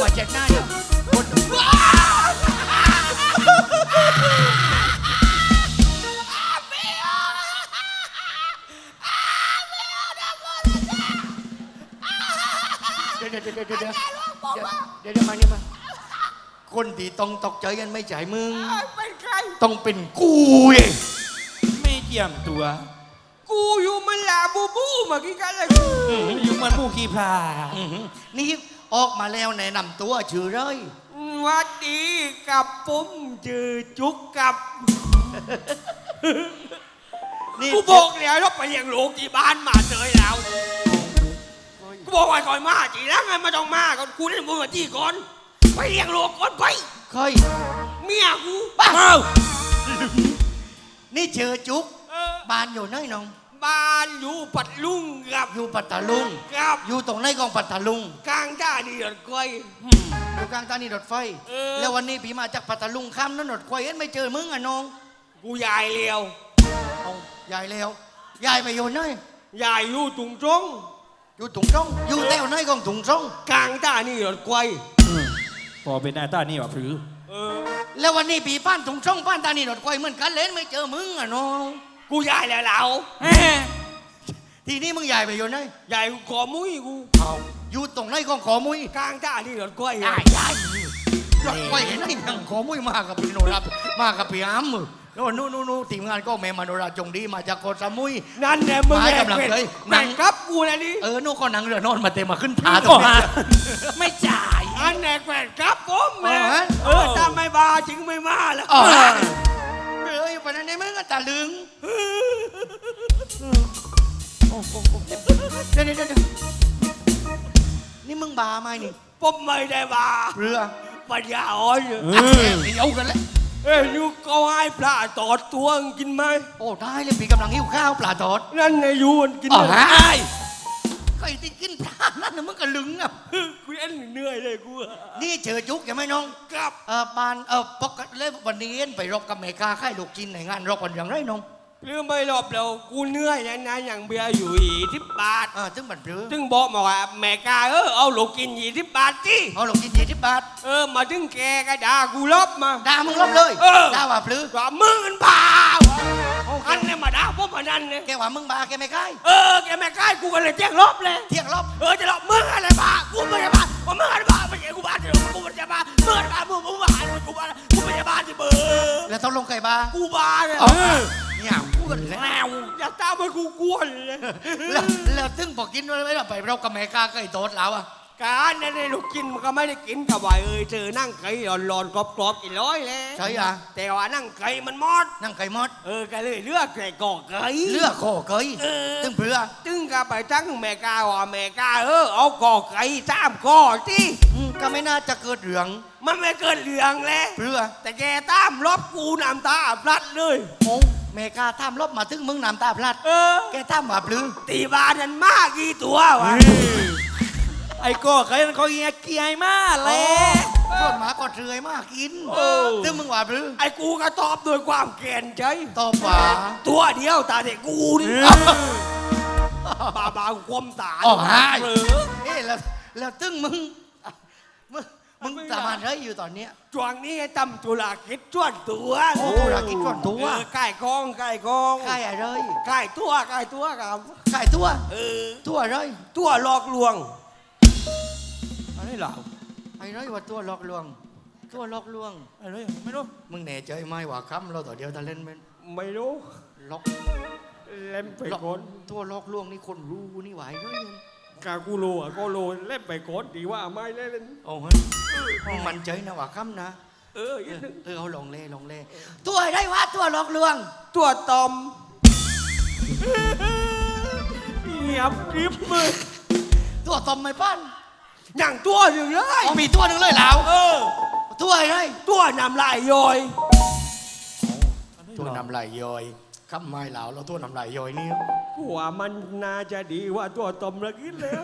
มาเจ็ดหน้าเดียวคนเดี๋ยวเดี๋ยวเดี๋ยวเดี๋ยวเดี๋ยวเดี๋ยวเดี๋ยวมานี่มาคนที่ต้องตกใจกันไม่ใช่มึง เป็นใคร ต้องเป็นกูเองไม่เจียมตัว กูอยู่มันลาบูบูเมื่อกี้กันเลยอืมอยู่มันผู้ขี้พลาอื้อหือนี่ ออกมาแล้วแนะนำตัวชื่อเลยหวัดดีกับผมจือจุกกับนี่กูบอกแล้วว่าไปเลี้ยงลูกที่บ้านมาเจอแล้วกูบอกว่าก่อนมาจีแล้วไงมาต้องมาก่อนกูได้มึงมาที่ก่อนไปเลี้ยงลูกก่อนไปเคยเมียกูบ้าเอ้านี่เจอจุกเออบ้านอยู่ไหนน้อง บ้านอยู่ปัดลุงกับอยู่ปัตตาลุงกับอยู่ตรงไหนของปัตตาลุงกลางท่าดีเดือดก้อยอยู่กลางตานีรถไฟ เออแล้ววันนี้พี่มาจากปัตตาลุงข้ามนั่นรถไฟเอ็นไม่เจอมึงอะน้องกูยายเลียวเอายายแล้วยายไปอยู่ไหนยายอยู่ตุงจงอยู่ถุงร่องอยู่แถวไหนของถุงร่องกลางท่านี่เดือดก้อยพอเป็นหน้าตานี่ว่าพรือ เออแล้ววันนี้พี่ป้านถุงร่องป้านตานีรถไฟเหมือนกันเล่นไม่เจอมึงอะน้อง กูยายแล้วเราทีนี้มึงยายไปอยู่ไหนยายกูขอมุ้ยกูเอาอยู่ตรงไหนของขอมุ้ยกลางท่านี่เดือดก้อยยายยายรถไฟเห็นไหมยังขอมุ้ยมากับพี่โนรับมากับพี่อ้ำโน่นนู่นนู่นนู่นทีมงานก็แม่มาโนราจงดีมาจากเกาะสมุยนั่นแหละมึงมาให้แหละกำลังเป็นเลยแม่งครับกูนะนี่เออนู่นก็หนังเรือนอนมาเต็มมาขึ้นผาตรโอ้งนี้ฮะไม่จ่ายอันแหละแฟนครับผมแม่อ๋อฮะเออถ้าไม่มาจริงไม่มาแล้ว อ๋อเอ้ยปนันนี้มึงก็ตะลึงโอ้โหเดี๋ยวเดี๋ยวเดี๋ยวนี่มึงบาไหมนี่ผมไม่ได้มาเรือปัญญาอ่อนเออะอเดียวกันแล้วเอ้ยยูก็ให้ปลาตอดตัวงกินไหมโอ้ได้เลยพี่กำลังหิวข้าวปลาทอดนั่นไงยูมันกินอ๋อเลยฮะไอ้ ใครที่กินปลานั่นน่ะมึงก็ลึงอะกูเอ็นเหนื่อยเลยกูอะนี่เจอจุกใช่ไหมน้องครับเออบ้านเออปกติเลยวันนี้เอ็นไปรบกับเมกาค่ายลูกกินในงานรบกันอย่างไรน้องเรื่องไม่รอบแล้วกูเหนื่อยนะนะอย่างเบียร์อยู่อีทิบบาทเออถึงบันพลือจึงบอกมาว่าแม่กาเออเอาลูกกินยี่สิบบาทสิเอาลูกกินยี่สิบบาทเออมาถึงแกก็ด่ากูลบมาด่ามึงรบเลยเออด่าว่าพลือว่ามึงมันบ้าวะอันเนี่ย มาด่าพวกมันนั่นเนี่ยแกว่ามึงบาแกไม่ค่ายเออแกไม่กล้ากูก็เลยแจ้งลบเลยเที่ยงรบเออจะลบมึงอะไรบ้ากูไม่ได้บ้าว่ามึงอะไรบ้าไม่ใช่กูบ้าจะลบกูไม่ได้บ้ามึงอะไรบ้ามึงมึงบ้ากูบ้ากูไม่ได้บ้าที่เบอร์แล้วต้องลงไก่บากูบ้าเนี่ยเออเนี่ยพูดแล้วแมวอย่าตามไปกูกวนเลย แล้วแล้วถึงบอกกินไว้ไม่ได้ไปรบกับเมกาไก่โตดแล้วอะ การเนี่ยในลูกกินมันก็ไม่ได้กินกับว่าเออเจอนั่งไก่ร้อนๆกรอบๆกินร้อยเลยใช่อะแต่ว่านั่งไก่มันมอดนั่งไก่มดเออก็เลยเลือกไก่ก่อไก่ เลือกโคเกยเออถึงเพื่อ จึงก็ไปตั้งแม่กาว่าแม่กาเออเอาก่อไก่สามก่อที่อืมก็ไม่น่าจะเกิดเรื่องมันไม่เกิดเรื่องเลย เพื่อแต่แกตามรบกูน้ำตาพลัดเลย โอ้เมกาทำรบมาถึงมึงน้ำตาพลัด เออ แกทำว่าพลือตีบานนั้นมากกี่ตัววะ ไอ้ก็ใครมันเขาเงี้ยเกียร์มากเลโอ้ยส่วนหมาก็เทยมากกินเออถึงมึงว่าพลือไอ้กูก็ตอบด้วยความเกรงใจตอบว่าตัวเดียวตาเด็กกูนี่บาบาคมตาอ๋อฮะเออเอ๊ะแล้วแล้วตึงมึงมึงมึงทำอะไรอยู่ตอนเนี้ยช่วงนี้ตำจุฬาคิดชวนตัวโอ้ธุรกิจส่วนตัวเออใกล้กองใกล้กองใครอะไรใกล้ตัวใกล้ตัวครับใครตัวเออตัวอะไรตัวหลอกลวง อันนี้เหล่าไอ้ไรว่าตัวหลอกลวง ตัวหลอกลวงไอ้เลยไม่รู้ มึงแน่ใจไหมว่าคำเราต่อเดียวถ้าเล่นเป็นไม่รู้หลอกเล่นไปหลอกก่อนตัวหลอกลวงนี่คนรู้นี่ไหวเฮ้ยกากูโลอะก็โลเล่นไปก่อนดีว่าไม่เล่นโอ้เฮ้ยมึงมันใจนะว่าคำนะเออเออเออเอาลองเล่ลองเล่ตัวอะไรวะตัวหลอกลวง ตัวตอมเงียบกริบมือตัวตอมไม่ปั้น อย่างตัวหนึ่งเลยอ๋อมีตัวหนึ่งเลยแล้วเออ ตัวอะไรตัวนำลายย่อยตัวนำลายย่อยคำไม่เหลาเราตัวนำลายย่อยนี่หัวมันน่าจะดีว่าตัวตอมละกินแล้ว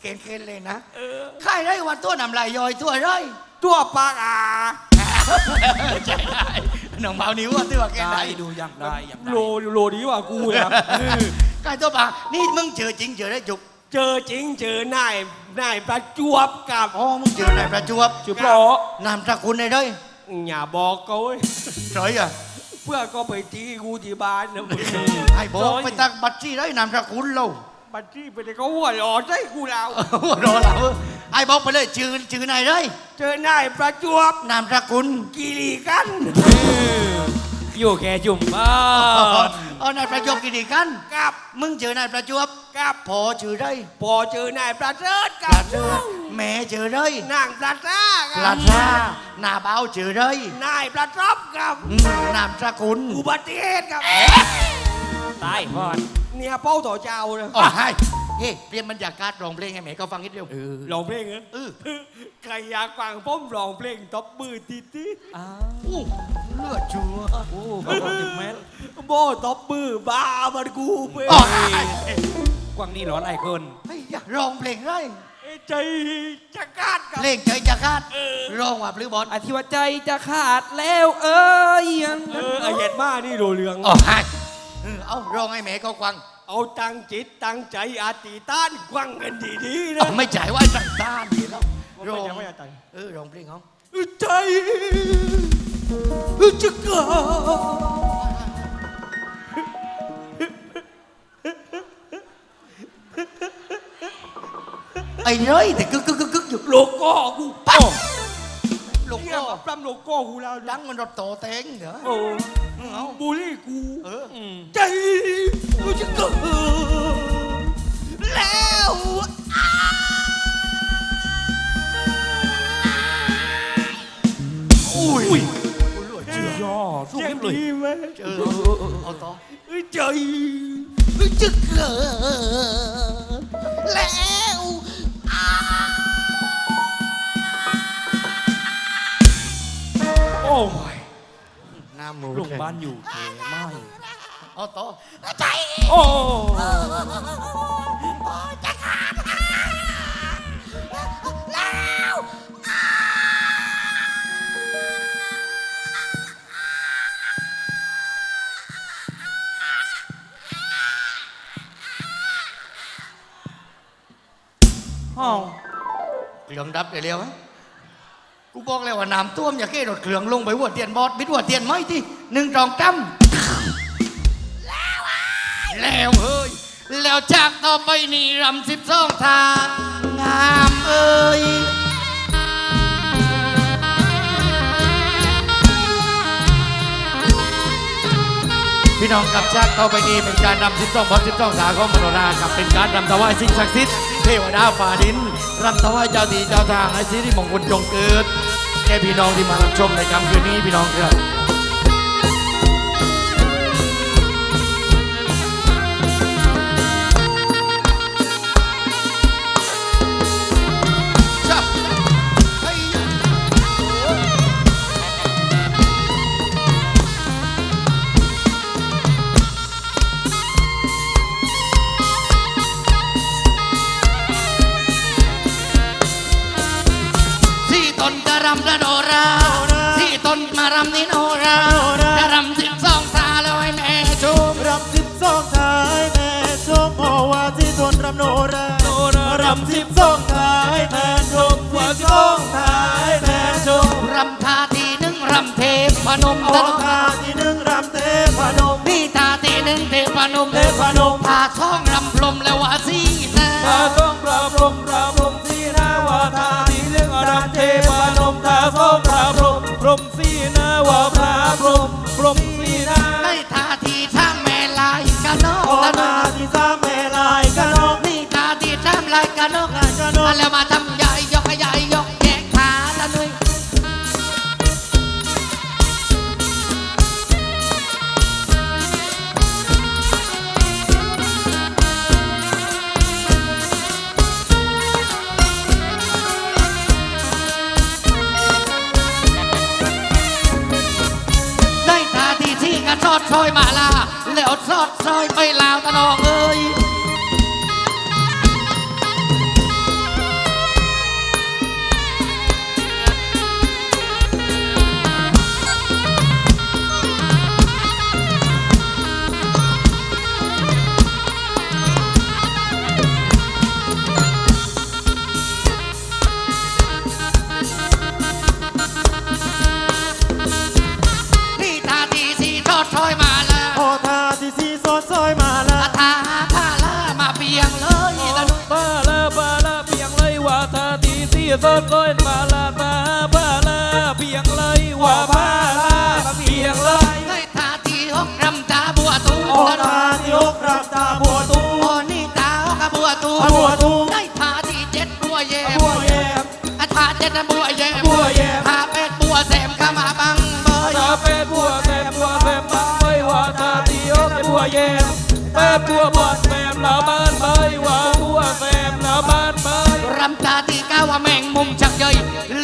เกณฑ์เกณฑ์เลยนะใครได้ว่าตัวนำลายย่อยตัวอะไรตัวปากอาใช่ได้น้องเบานิ้วว่าตัวแกได้ได้ดูอย่างได้อย่างได้โลโลดีกว่ากูอะใครตัวปากนี่มึงเจอจริงเจอได้จุก เจอจริงเจอนายนายประจวบกับอ๋อมึงเจอนายประจวบจุบโลนามสกุลไหนได้อย่าบอกเขาเว้ยเฉยอะเพื่อก็ไปตีกูที่บ้านนะมึงไอ้บอกไปตักบัตรที่ได้นามสกุลเราบัตรที่ไปแต่เขาหัวหลอใส่กูแล้วรอเราไอ้บอกไปเลยชื่อชื่อนายได้เจอนายประจวบนามสกุลกีรีกัน อยู่แค่จุ่มบ้าเอานายประจวบกินดีกัน กับมึงเจอนายประจวบกับพอชื่อได้พอเจอนายประเสริฐปกัลาบเจอแม่เจอได้นางประซาปกัลาบชาหน้าเบาเจอได้นายประจบกับอืมนามสกุลอุบัติเหตุกับตายพอดเนี่ยเป้าต่อเจ้าเลยอ๋อให้เฮ้เปลี่ยนบรรยากาศร้องเพลงให้แม่เขาฟังนิดเดียวร้องเพลงเหรอเออใครอยากฟังผมร้องเพลงตบมือตีตีอ้าวอู้ เลือดชัวโอ้ขอบคุณแม่โบตบมือบ้ามันกูไปอ๋อ กวางนี่ร้อนไอ้คนไอ้ยะร้องเพลงไรใจจะกาดกับเพลงใจจะขาดร้องว่าพลือบอลอธิวใจจะขาดแล้วเอ้ยยังเออไอเห็ดมานี่โดเรือง อ๋อให้เออเอาร้องให้แม่เขาฟังเอาตั้งจิตตั้งใจอาติต้านกวังกันดีๆอ๋อนะไม่จ่ายว่าจังต้านนี่แล้วร้องไม่อยากตั้งเออร้องเพลงเขาใจ จะกาดไอ้เร้ยแต่กึกกึกกึกกึกอยู่โลโก้กูปั๊บลูกเนี่ยก็มา ย่อสู้เสียงเข้มเลยดีไหมเออเอาต่ เครื่องดับได้เร็วไหมกูบอกแล้วว่าน้ำท่วมอย่าเก้รถเครื่องลงไปหัวเตียนบอดบิดหัวเตียนไหมที่หนึ่งสองจำแล้วแล้วเฮ้ยแล้วจากต่อไปนี่รำสิบสองทางงามเอ้ยพี่น้องกับชาติต่อไปนี้เป็นการรำสิบสองบอลสิบสองสาของมโนรากับเป็นการรำถวายสิ่งศักดิ์สิทธิ์ เทวดาฝ่าดินรำถวายเจ้าที่เจ้าทางให้สิริมงคลจงเกิดแก่พี่น้องที่มารับชมในค่ำคืนนี้พี่น้องครับ รำระโนราสี่ตนมารำนิโนราจะรำสิบสองตาแล้วให้แม่ชมรำสิบสองท้ายแม่ชมโอวาที่ทนรำโนราโนรารำสิบสองท้ายแม่ชมสิบสองท้ายแม่ชมรำทาทีหนึ่งรำเทพนมโอตะนทาที่หนึ่งรำเทพนมนี่ทาทีหนึ่งเทพนมเทพนม แล้วมาทำใหญ่ยกใหญ่ยกแยกขาละนุยได้ทาทีที่กันซอดซอยมาลาแล้วซอดซอยไปลาวตะนอง เอ้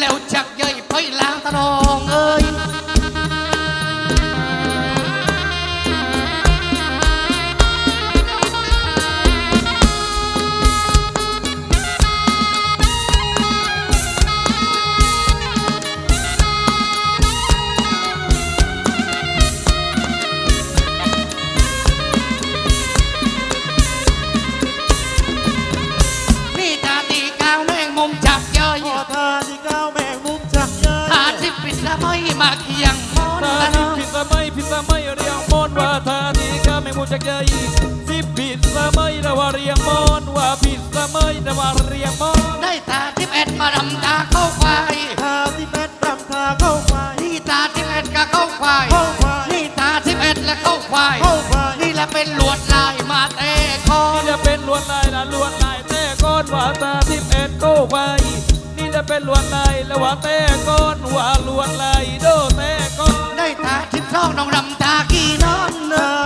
แล้วจักเยยไปล้างตะลองเอ้ ม่มาเคียงมอนตาละที่น้อยผิดสมัยผิดสมัยเรียงมอนว่าตาที่ก็ไม่มูจักใจสิผิดสมัยแต่ว่าเรียงมอนว่าผิดสมัยแต่ว่าเรียงมอนได้ตาที่เอ็ดมารำตาเข้าควายทาที่แปดรำทาเข้าไปนี่ตาที่เอ็ดก็เข้าควายเข้าควายนี่ตาที่เอ็ดและเข้าควายเข้าควายนี่แหละเป็นลวดลายมาเตะคอนี่จะเป็นลวดลายละลวดลายแต่ก้อนว่าตาทิพเอ็ดโก้ไปนี่จะ เป็นลวดลายแล้วว่าแต่ก้อนว่าลวดลายโดแต่ก้อนได้ตาทิพย์ช่องน้องรำตาขี้นอนเนอ